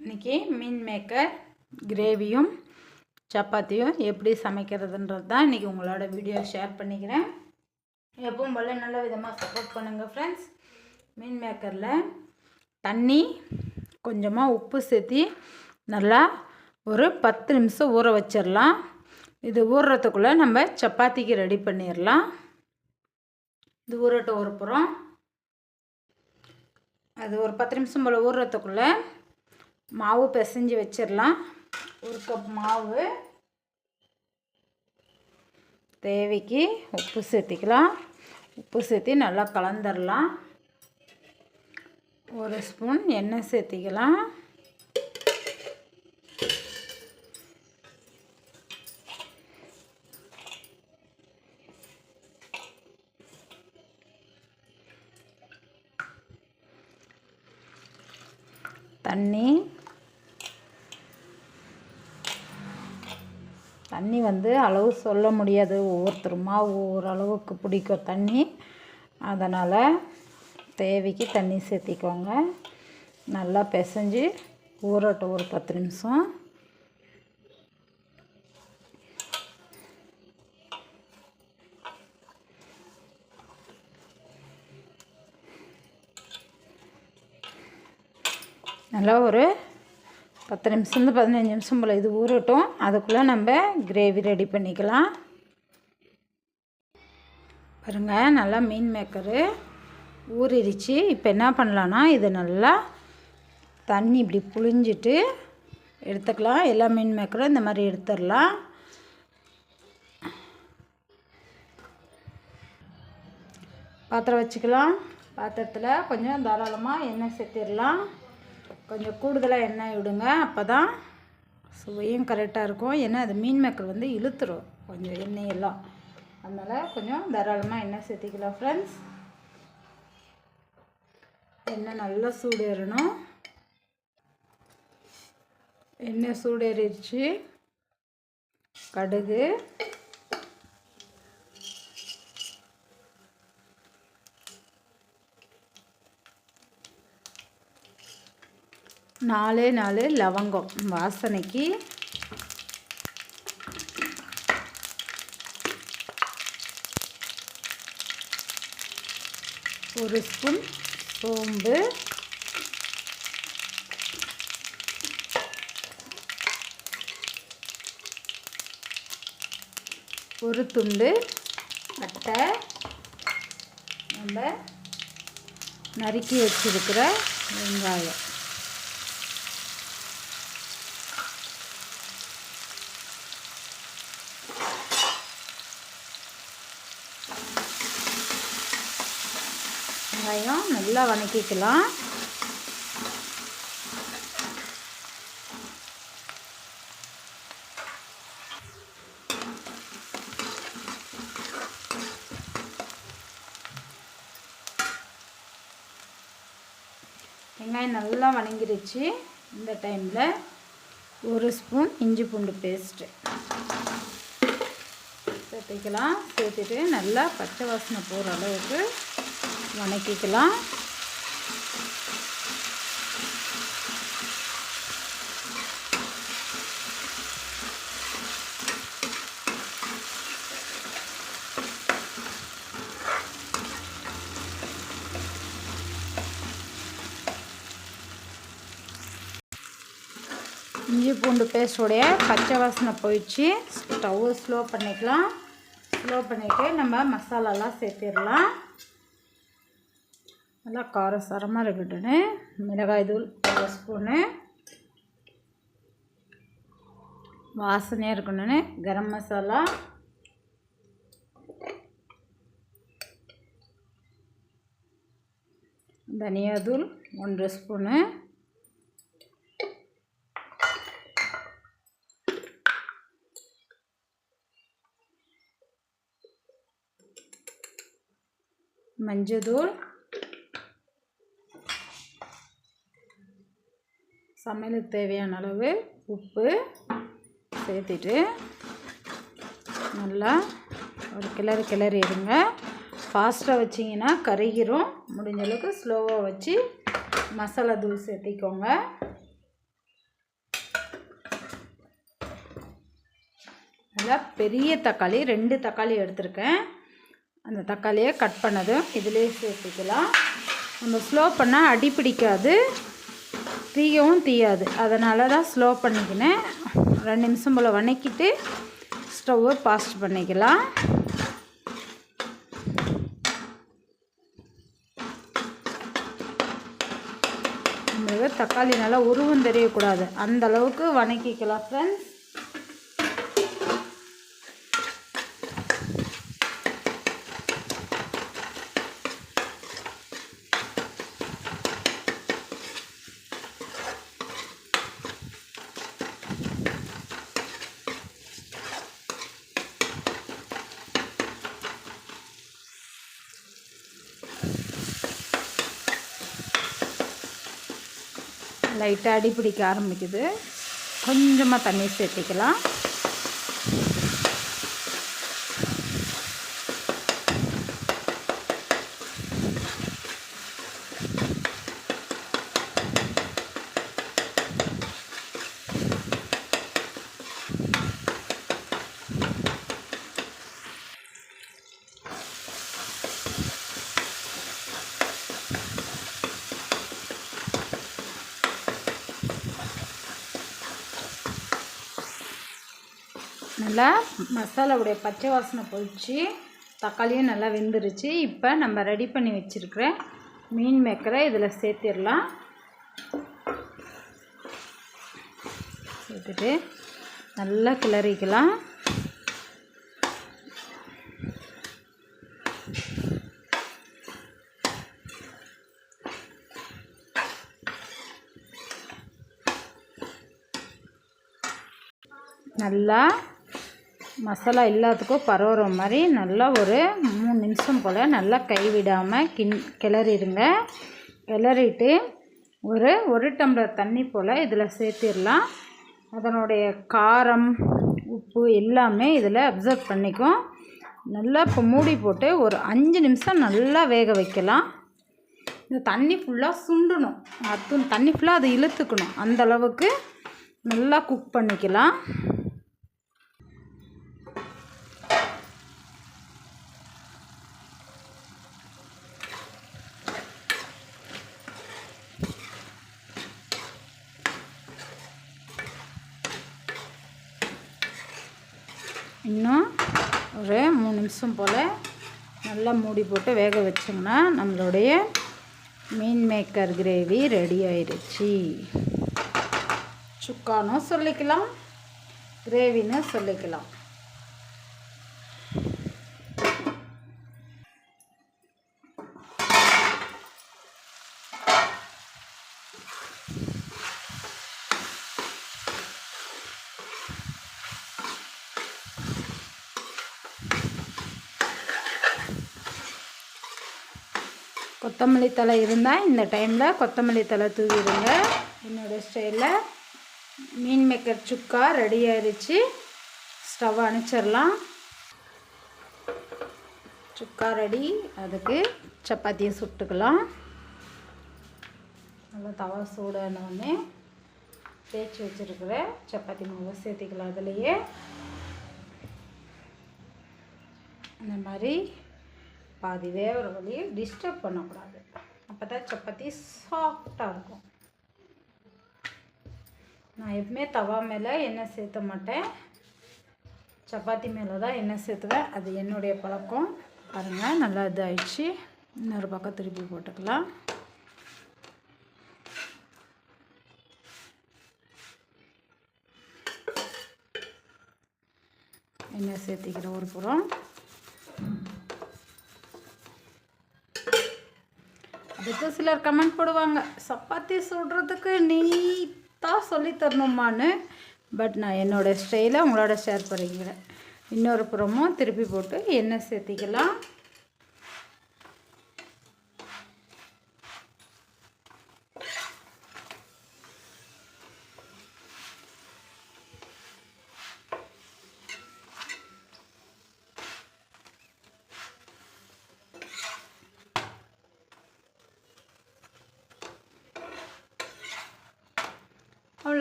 இன்றைக்கி மீன் மேக்கர் கிரேவியும் சப்பாத்தியும் எப்படி சமைக்கிறதுன்றது தான் இன்றைக்கி உங்களோட வீடியோ ஷேர் பண்ணிக்கிறேன். எப்பவும் போல் நல்ல விதமாக சப்போர்ட் பண்ணுங்கள் ஃப்ரெண்ட்ஸ் மீன் மேக்கரில் தண்ணி கொஞ்சமாக உப்பு சேர்த்தி நல்லா ஒரு பத்து நிமிஷம் ஊற வச்சிடலாம். இது ஊறுறதுக்குள்ளே நம்ம சப்பாத்திக்கு ரெடி பண்ணிடலாம். இது ஊறட்டும் ஊறப்புறம் அது ஒரு பத்து நிமிஷம் போல் ஊறுறதுக்குள்ளே மாவு பிசைஞ்சு வச்சிடலாம். ஒரு கப் மாவு தேவைக்கு உப்பு சேர்த்திக்கலாம். உப்பு சேர்த்தி நல்லா கலந்துடலாம். ஒரு ஸ்பூன் எண்ணெய் சேர்த்திக்கலாம். தண்ணி தண்ணி வந்து அளவு சொல்ல முடியாது. ஒவ்வொருத்தருமா ஒவ்வொரு அளவுக்கு பிடிக்கும் தண்ணி. அதனால் தேவைக்கு தண்ணி சேர்த்திக்கோங்க. நல்லா பிசைஞ்சு ஊறட்டும் ஒரு பத்து நிமிஷம். நல்லா ஒரு பத்து நிமிஷம் பதினஞ்சு நிமிஷம் போல் இது ஊறட்டும். அதுக்குள்ளே நம்ம கிரேவி ரெடி பண்ணிக்கலாம். பாருங்கள் நல்லா மீன் மேக்கரு ஊறிடுச்சு. இப்போ என்ன பண்ணலான்னா இதை நல்லா தண்ணி இப்படி புழிஞ்சிட்டு எடுத்துக்கலாம். எல்லா மீன் மேக்கரும் இந்த மாதிரி எடுத்துடலாம். பாத்திரம் வச்சுக்கலாம். பாத்திரத்தில் கொஞ்சம் தாராளமாக எண்ணெய் சேர்த்திடலாம். கொஞ்சம் கூடுதலாக எண்ணெய் விடுங்க. அப்போ தான் சுவையும் கரெக்டாக இருக்கும். ஏன்னா அது மீன் மேக்கர் வந்து இழுத்துரும். கொஞ்சம் எண்ணெயெல்லாம். அதனால் கொஞ்சம் தாராளமாக எண்ணெய் சேர்த்திக்கலாம் ஃப்ரெண்ட்ஸ் எண்ணெய் நல்லா சூடேறணும். எண்ணெய் சூடேறிடுச்சு. கடுகு. நாலே நாலு லவங்கம். வாசனைக்கு ஒரு ஸ்பூன் சோம்பு. ஒரு துண்டு அட்டை நம்ம நறுக்கி வச்சிருக்கிற வெங்காயம். வெங்காயம் நல்லா வணக்கிக்கலாம். வெங்காயம் நல்லா வணங்கிருச்சு. இந்த டைமில் ஒரு ஸ்பூன் இஞ்சி பூண்டு பேஸ்ட்டு சேர்த்துக்கலாம். சேர்த்துட்டு நல்லா பச்சை வாசனை போகிற அளவுக்கு வணக்கிக்கலாம். இஞ்சி பூண்டு பேஸ்டோடைய பச்சை வாசனை போயிடுச்சு. ஸ்டவ்வை ஸ்லோ பண்ணிக்கலாம். ஸ்லோ பண்ணிவிட்டு நம்ம மசாலாலாம் சேர்த்திடலாம். நல்லா காரசாரமாக இருக்கட்டுன்னு மிளகாய் தூள் ஒரு ஸ்பூனு. வாசனையாக இருக்கணுன்னு கரம் மசாலா. தனியாதூள் ஒன்று ஸ்பூனு. மஞ்சள் தூள் சமையலுக்கு தேவையான அளவு உப்பு சேர்த்துட்டு நல்லா ஒரு கிளறு கிளறி எடுங்க. ஃபாஸ்ட்டாக வச்சிங்கன்னா கருகிரும். முடிஞ்ச அளவுக்கு ஸ்லோவாக வச்சு மசாலா தூள் சேர்த்திக்கோங்க. நல்லா பெரிய தக்காளி ரெண்டு தக்காளி எடுத்திருக்கேன். அந்த தக்காளியை கட் பண்ணதும் இதிலே சேர்த்துக்கலாம். நம்ம ஸ்லோ பண்ணால் அடி பிடிக்காது. தீயவும் தீயாது. அதனால தான் ஸ்லோ பண்ணிக்கினேன். ரெண்டு நிமிஷம் போல் வணக்கிட்டு ஸ்டவ்வை பாஸ்ட் பண்ணிக்கலாம். தக்காளி நல்லா உருவம் தெரியக்கூடாது. அந்த அளவுக்கு வணக்கிக்கலாம் ஃப்ரெண்ட்ஸ் லைட்டாக அடி பிடிக்க ஆரம்பிக்குது. கொஞ்சமாக தண்ணி சேர்த்திக்கலாம். நல்லா மசாலாவுடைய பச்சை வாசனை போயிடுச்சு தக்காளியும் நல்லா வெந்துருச்சு. இப்போ நம்ம ரெடி பண்ணி வச்சுருக்கிற மீன் மேக்கரை இதில் சேர்த்திடலாம். சேர்த்துட்டு நல்லா கிளறிக்கலாம். நல்லா மசாலா எல்லாத்துக்கும் பரவுற மாதிரி நல்லா ஒரு மூணு நிமிஷம் போல் நல்லா கைவிடாமல் கிண் கிளறிடுங்க. கிளறிட்டு ஒரு ஒரு டம்ளர் தண்ணி போல் இதில் சேர்த்திடலாம். அதனுடைய காரம் உப்பு எல்லாமே இதில் அப்சர்வ் பண்ணிக்கும். நல்லா இப்போ மூடி போட்டு ஒரு அஞ்சு நிமிஷம் நல்லா வேக வைக்கலாம். இந்த தண்ணி ஃபுல்லாக சுண்டணும். அது தண்ணி ஃபுல்லாக அதை இழுத்துக்கணும். அந்த அளவுக்கு நல்லா குக் பண்ணிக்கலாம். இன்னும் ஒரு மூணு நிமிஷம் போல் நல்லா மூடி போட்டு வேக வச்சோம்னா நம்மளுடைய மீன் மேக்கர் கிரேவி ரெடி ஆயிடுச்சு சுக்கானும் சொல்லிக்கலாம் கிரேவின்னு சொல்லிக்கலாம். கொத்தமல்லி தலை இருந்தால் இந்த டைமில் கொத்தமல்லி தலை தூவிடுங்க. என்னோடய ஸ்டைலில் மீன் மேக்கர் சுக்கா ரெடி ஆயிடுச்சு ஸ்டவ் அணைச்சிடலாம். சுக்கா ரெடி. அதுக்கு சப்பாத்தியை சுட்டுக்கலாம். நல்லா தவா சூடானோடனே தேய்ச்சி வச்சுருக்கிற சப்பாத்தி மாவை சேர்த்திக்கலாம். அதுலேயே அந்த மாதிரி பாதி வேகிற வழியை டிஸ்டர்ப் பண்ணக்கூடாது. அப்போ தான் சப்பாத்தி சாஃப்டாக இருக்கும். நான் எப்பவுமே தவா மேலே எண்ணெய் சேர்த்த மாட்டேன். சப்பாத்தி மேலே தான் எண்ணெய் சேர்த்துவேன். அது என்னுடைய பழக்கம். பாருங்கள் நல்லா இதாகிடுச்சு இன்னொரு பக்கம் திருப்பி போட்டுக்கலாம். எண்ணெய் சேர்த்திக்கிற ஒரு புறம். அதுக்கு சிலர் கமெண்ட் போடுவாங்க? சப்பாத்தி சுடுறதுக்கு நீட்டாக சொல்லி தரணுமான்னு. பட் நான் என்னோடய ஸ்டைலை உங்களோட ஷேர் பண்ணிக்கிறேன். இன்னொரு புறமும் திருப்பி போட்டு எண்ணெய் சேர்த்திக்கலாம்?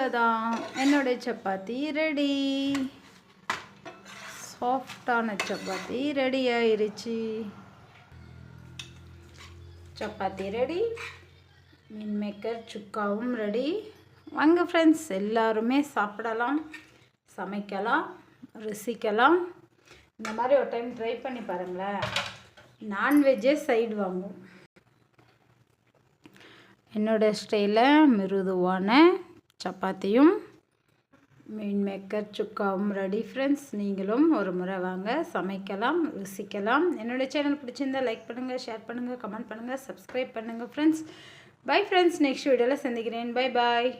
அவ்வளோதான் என்னுடைய சப்பாத்தி ரெடி சாஃப்டான சப்பாத்தி ரெடி ஆயிடுச்சு சப்பாத்தி ரெடி மீன் மேக்கர் சுக்காவும் ரெடி வாங்க ஃப்ரெண்ட்ஸ் எல்லாருமே சாப்பிடலாம் சமைக்கலாம் ருசிக்கலாம். இந்த மாதிரி ஒரு டைம் ட்ரை பண்ணி பாருங்களேன். நான்வெஜ்ஜே சைடு வாங்கும் என்னோடய ஸ்டைலில் மிருதுவான சப்பாத்தியும் மீன் மேக்கர் சுக்காவும் ரெடி ஃப்ரெண்ட்ஸ் நீங்களும் ஒரு முறை வாங்க. சமைக்கலாம் ருசிக்கலாம். என்னோடய சேனல் பிடிச்சிருந்தால் லைக் பண்ணுங்கள் ஷேர் பண்ணுங்கள் கமெண்ட் பண்ணுங்கள் சப்ஸ்கிரைப் பண்ணுங்கள் ஃப்ரெண்ட்ஸ் பை ஃப்ரெண்ட்ஸ் நெக்ஸ்ட் வீடியோவில் சந்திக்கிறேன். Bye bye